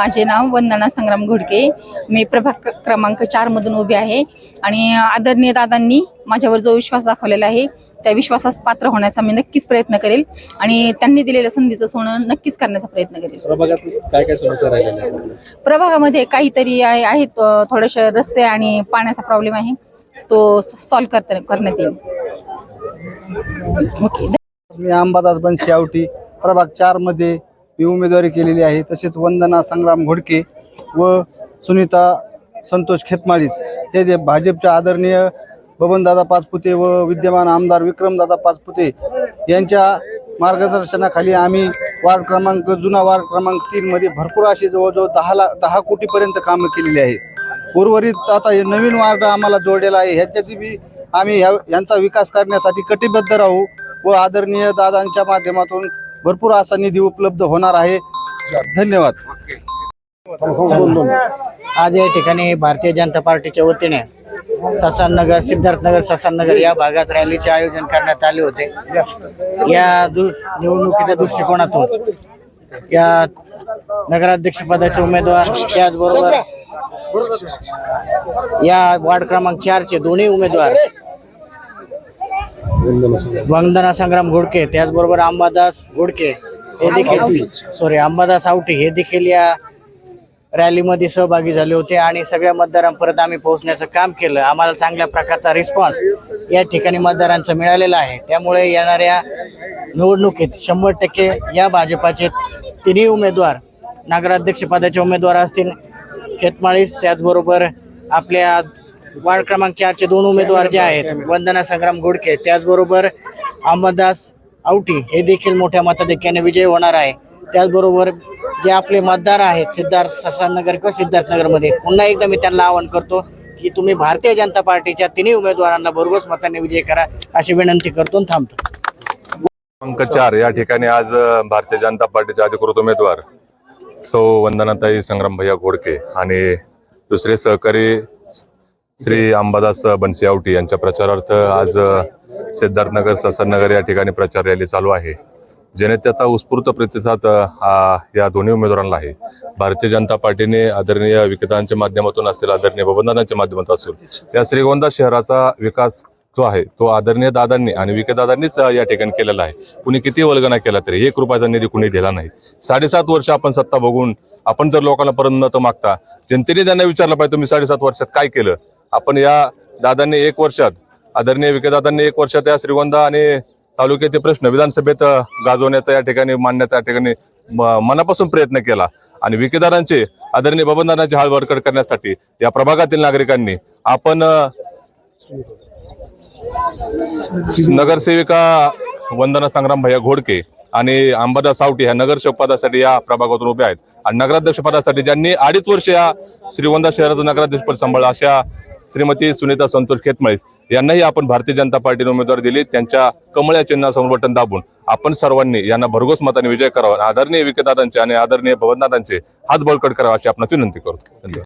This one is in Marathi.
माझे नाव वंदना संग्राम घोडके. मी प्रभाग क- क्रमांक चार मधून उभे आहे. आणि आदरणीय दादांनी माझ्यावर जो विश्वास दाखवलेला आहे त्या विश्वासास पात्र होण्याचा मी नक्कीच प्रयत्न करेल आणि त्यांनी दिलेल्या संधीचं सोनं नक्कीच करण्याचा प्रयत्न करेल. प्रभागात काय काय समस्या राहिलेल्या आहेत? प्रभागामध्ये काहीतरी आहे आहेत थोडेसे रस्ते आणि पाण्याचा प्रॉब्लेम आहे. तो सॉल्व्ह करता करण्यात येईल. ओके मी अंबादास बनशी आवटी प्रभाग चार ही उमेदवारी केलेली आहे. तसेच वंदना संग्राम घोडके व सुनीता संतोष खेतमाळीस हे जे भाजपच्या आदरणीय बबनदादा पाचपुते व विद्यमान आमदार विक्रमदादा पाचपुते यांच्या मार्गदर्शनाखाली आम्ही वार्ड क्रमांक जुना वार्ड क्रमांक तीनमध्ये भरपूर असे जवळजवळ दहाला दहा कोटीपर्यंत कामं केलेली आहेत. उर्वरित आता हे नवीन वार्ड आम्हाला जोडलेला आहे. ह्याच्यात बी आम्ही ह्या यांचा विकास करण्यासाठी कटिबद्ध राहू व आदरणीय दादांच्या माध्यमातून भरपूर असा निधी उपलब्ध होणार आहे. धन्यवाद. आज या ठिकाणी भारतीय जनता पार्टीच्या वतीने ससाननगर सिद्धार्थनगर ससाननगर या भागात रॅलीचे आयोजन करण्यात आले होते. या निवडणुकीच्या दृष्टिकोनातून या नगराध्यक्ष पदाचे उमेदवार त्याचबरोबर या वार्ड क्रमांक चारचे दोन्ही उमेदवार वंदना संग्राम घोडके त्याचबरोबर अंबादास घोडके हे देखील सॉरी अंबादास आवटे हे देखील या रॅलीमध्ये सहभागी झाले होते आणि सगळ्या मतदारांपर्यंत आम्ही पोहोचण्याचं काम केलं. आम्हाला चांगल्या प्रकारचा रिस्पॉन्स या ठिकाणी मतदारांचा मिळालेला आहे. त्यामुळे येणाऱ्या निवडणुकीत शंभर टक्के या भाजपाचे तिन्ही उमेदवार नगराध्यक्ष पदाचे उमेदवार असतील. खेतमाळीस त्याचबरोबर आपल्या वार्ड क्रमांक चारचे दोन उमेदवार जे आहेत वंदना संग्राम गोडके त्याचबरोबर अहमददास आवटी हे देखील मोठ्या मताधिक्याने विजय होणार आहे. त्याचबरोबर जे आपले मतदार आहेत सिद्धार्थ ससानगर किंवा सिद्धार्थनगरमध्ये पुन्हा एकदा मी त्यांना आवाहन करतो की तुम्ही भारतीय जनता पार्टीच्या तिन्ही उमेदवारांना भरघोस मताने विजय करा अशी विनंती करतो थांबतो. क्रमांक चार या ठिकाणी आज भारतीय जनता पार्टीचे अधिकृत उमेदवार सौ वंदनाताई संग्राम भैया घोडके आणि दुसरे सहकारी श्री अंबादास बनसी यांच्या प्रचारार्थ आज सिद्धार्थनगर ससननगर या ठिकाणी प्रचार रॅली चालू आहे. जनतेचा उत्स्फूर्त प्रतिसाद हा या दोन्ही उमेदवारांना आहे. भारतीय जनता पार्टीने आदरणीय विकेतांच्या माध्यमातून असेल आदरणीय बबनदानांच्या माध्यमातून असेल या श्रीगोंदा शहराचा विकास जो आहे तो आदरणीय दादांनी आणि विकेदादांनीच या ठिकाणी केलेला आहे. कुणी किती वल्गना केला तरी एक रुपयाचा निधी कुणी दिला नाही. साडेसात वर्ष आपण सत्ता बघून आपण जर लोकांना परत न मागता जनतेने त्यांना विचारलं पाहिजे तुम्ही साडेसात वर्षात काय केलं? आपण या दादांनी एक वर्षात आदरणीय विकेदादांनी एक वर्षात या श्रीगोंदा आणि तालुक्याचे प्रश्न विधानसभेत गाजवण्याचा या ठिकाणी मांडण्याचा या ठिकाणी मनापासून प्रयत्न केला. आणि विकेदारांचे आदरणीय बबनदारांची हाल वरकड करण्यासाठी या प्रभागातील नागरिकांनी आपण नगरसेविका वंदना संग्राम भैया घोडके आणि अंबादास सावटी ह्या नगरसेवक पदासाठी या प्रभागातून उभे आहेत. आणि नगराध्यक्ष पदासाठी ज्यांनी अडीच वर्ष या श्रीगोंदा शहराचं नगराध्यक्षपद सांभाळलं अशा श्रीमती सुनीता संतोष खेतमळीस यांनाही आपण भारतीय जनता पार्टीने उमेदवार दिली. त्यांच्या कमळ्या चिन्हासमोर बटन दाबून आपण सर्वांनी यांना भरघोस मताने विजय करावा. आदरणीय विकेदादांचे आणि आदरणीय भवनदादांचे हात बळकट करावा अशी आपण विनंती करतो. धन्यवाद.